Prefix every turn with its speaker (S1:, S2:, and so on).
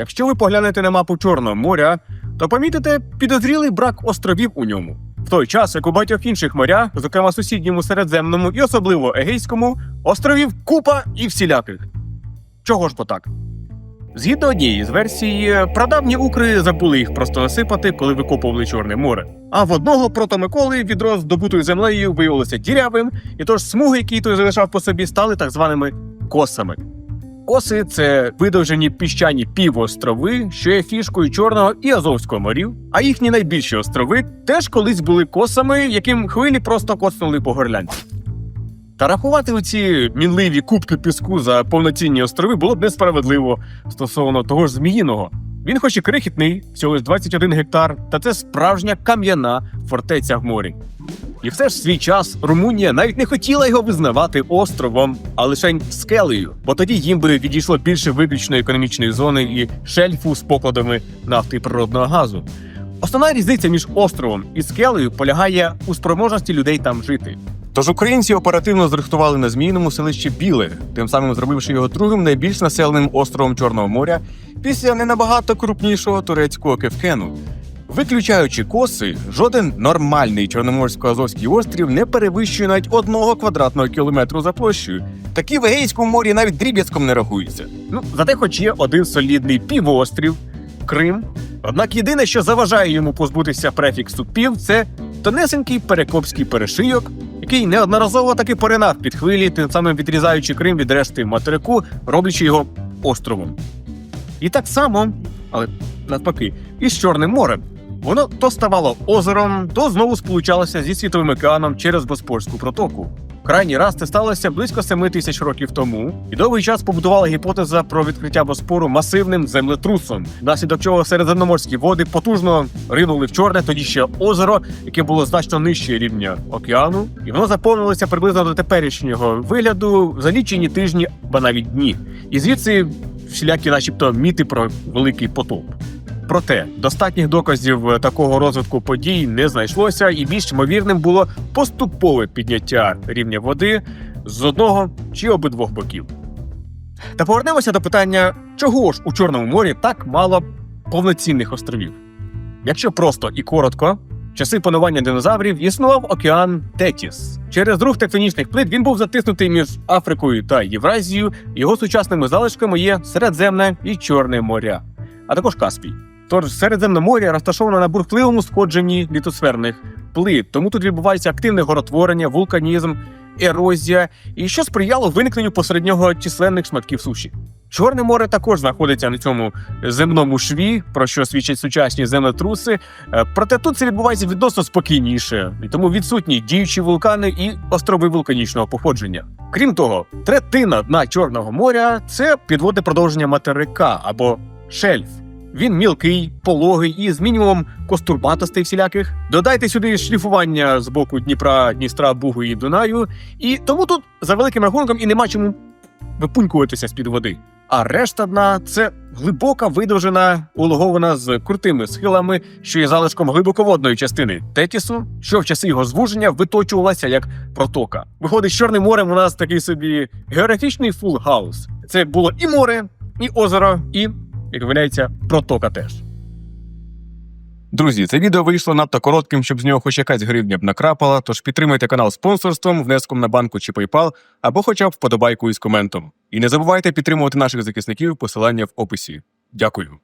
S1: Якщо ви поглянете на мапу Чорного моря, то помітите підозрілий брак островів у ньому. В той час, як у багатьох інших морях, зокрема сусідньому Середземному і особливо Егейському, островів купа і всіляких. Чого ж бо так? Згідно однієї з версій, прадавні укри забули їх просто насипати, коли викопували Чорне море. А в одного протомиколи відро з добутою землею виявилося дірявим, і тож смуги, які той залишав по собі, стали так званими косами. Коси це видовжені піщані півострови, що є фішкою Чорного і Азовського морів, а їхні найбільші острови теж колись були косами, яким хвилі просто коцнули по горлянці. Та рахувати оці мінливі кубки піску за повноцінні острови було б несправедливо стосовно того ж Зміїного. Він, хоч і крихітний, всього ж 21 гектар, та це справжня кам'яна фортеця в морі. І все ж свій час Румунія навіть не хотіла його визнавати островом, а лише скелею, бо тоді їм би відійшло більше виключної економічної зони і шельфу з покладами нафти і природного газу. Основна різниця між островом і скелею полягає у спроможності людей там жити. Тож українці оперативно зрихтували на змійному селище Біле, тим самим зробивши його другим найбільш населеним островом Чорного моря після не набагато крупнішого турецького Кевкену. Виключаючи коси, жоден нормальний чорноморсько-азовський острів не перевищує навіть одного квадратного кілометру за площею. Такі в Егейському морі навіть дріб'язком не рахуються. Ну, зате хоч є один солідний півострів Крим. Однак єдине, що заважає йому позбутися префіксу пів, це тонесенький перекопський перешийок, який неодноразово таки поринав під хвилі, тим самим відрізаючи Крим від решти материку, роблячи його островом. І так само, але навпаки, і з Чорним морем. Воно то ставало озером, то знову сполучалося зі світовим океаном через Боспорську протоку. Крайній раз це сталося близько 7 тисяч років тому, і довгий час побудувала гіпотеза про відкриття Боспору масивним землетрусом, внаслідок чого середземноморські води потужно ринули в чорне тоді ще озеро, яке було значно нижче рівня океану, і воно заповнилося приблизно до теперішнього вигляду за лічені тижні, ба навіть дні. І звідси всілякі, начебто, міти про великий потоп. Проте достатніх доказів такого розвитку подій не знайшлося, і більш ймовірним було поступове підняття рівня води з одного чи обидвох боків. Та повернемося до питання, чого ж у Чорному морі так мало повноцінних островів? Якщо просто і коротко, часи панування динозаврів існував океан Тетіс. Через рух тектонічних плит він був затиснутий між Африкою та Євразією. Його сучасними залишками є Середземне і Чорне моря, а також Каспій. Тож Середземномор'я розташоване на бурхливому сходженні літосферних плит, тому тут відбувається активне горотворення, вулканізм, ерозія, і що сприяло виникненню посеред нього численних шматків суші. Чорне море також знаходиться на цьому земному шві, про що свідчать сучасні землетруси. Е, Проте тут це відбувається відносно спокійніше, і тому відсутні діючі вулкани і острови вулканічного походження. Крім того, третина дна Чорного моря це підводне продовження материка або шельф. Він мілкий, пологий і з мінімумом костурбатостей всіляких. Додайте сюди шліфування з боку Дніпра, Дністра, Бугу і Дунаю, і тому тут за великим рахунком і нема чому випунькуватися з-під води. А решта дна це глибока видовжена, улогована з крутими схилами, що є залишком глибоководної частини Тетісу, що в часи його звуження виточувалася як протока. Виходить, з Чорним морем у нас такий собі географічний фул хаус. Це було і море, і озеро, і, як виявляється, протока теж. Друзі, це відео вийшло надто коротким, щоб з нього хоч якась гривня б накрапала, тож підтримайте канал спонсорством, внеском на банку чи PayPal, або хоча б вподобайкою із коментом. І не забувайте підтримувати наших захисників, посилання в описі. Дякую.